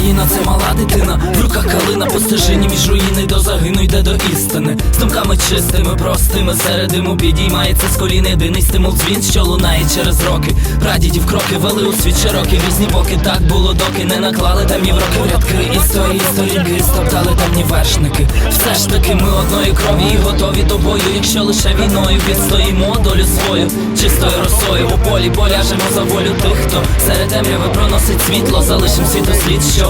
дружина, це мала дитина. В руках калина по стежині між руїни до загину йде до істини. З думками чистими, простими, серед диму підіймається з колін єдиний стимул дзвін, що лунає через роки. Прадідів кроки вели у світ широкий різні боки. Так було, доки не наклали темні в роки рядки. Історії, сторінки, стоптали темні вершники. Все ж таки ми одної крові і готові до бою. Якщо лише війною відстоїмо долю свою, чистою росою у полі поляжемо за волю тих, хто серед темряви проносить світло, залишим світослід, що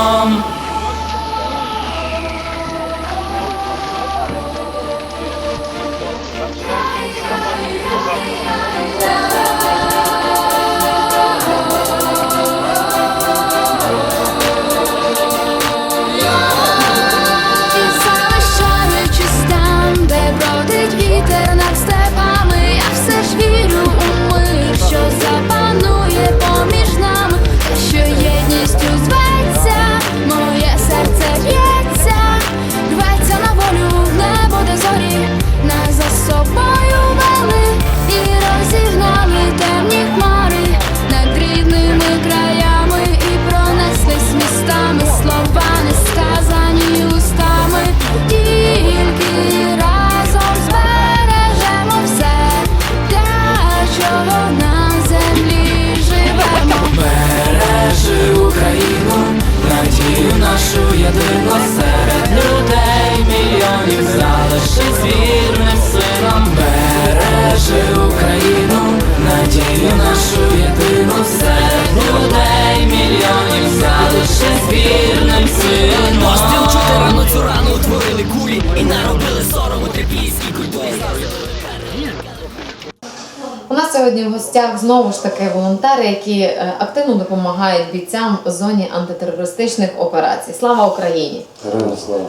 Сьогодні в гостях знову ж таки волонтери, які е, активно допомагають бійцям в зоні антитерористичних операцій. Слава Україні! Героям слава.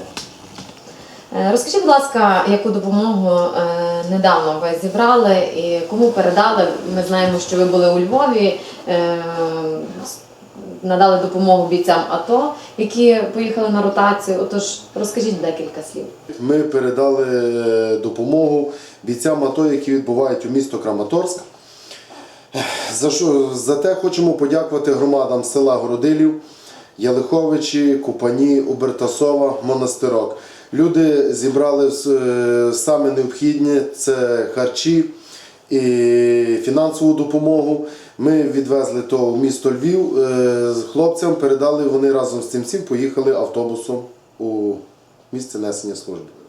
Е, Розкажіть, будь ласка, яку допомогу е, недавно ви зібрали і кому передали? Ми знаємо, що ви були у Львові, надали допомогу бійцям АТО, які поїхали на ротацію. Отож, розкажіть декілька слів. Ми передали допомогу бійцям АТО, які відбувають у місто Краматорськ. За, що, за те хочемо подякувати громадам села Городилів, Ялиховичі, Купані, Убертасова, Монастирок. Люди зібрали е, саме необхідне це харчі і фінансову допомогу. Ми відвезли то в місто Львів. е, Хлопцям передали вони разом з цим всім поїхали автобусом у місце несення служби.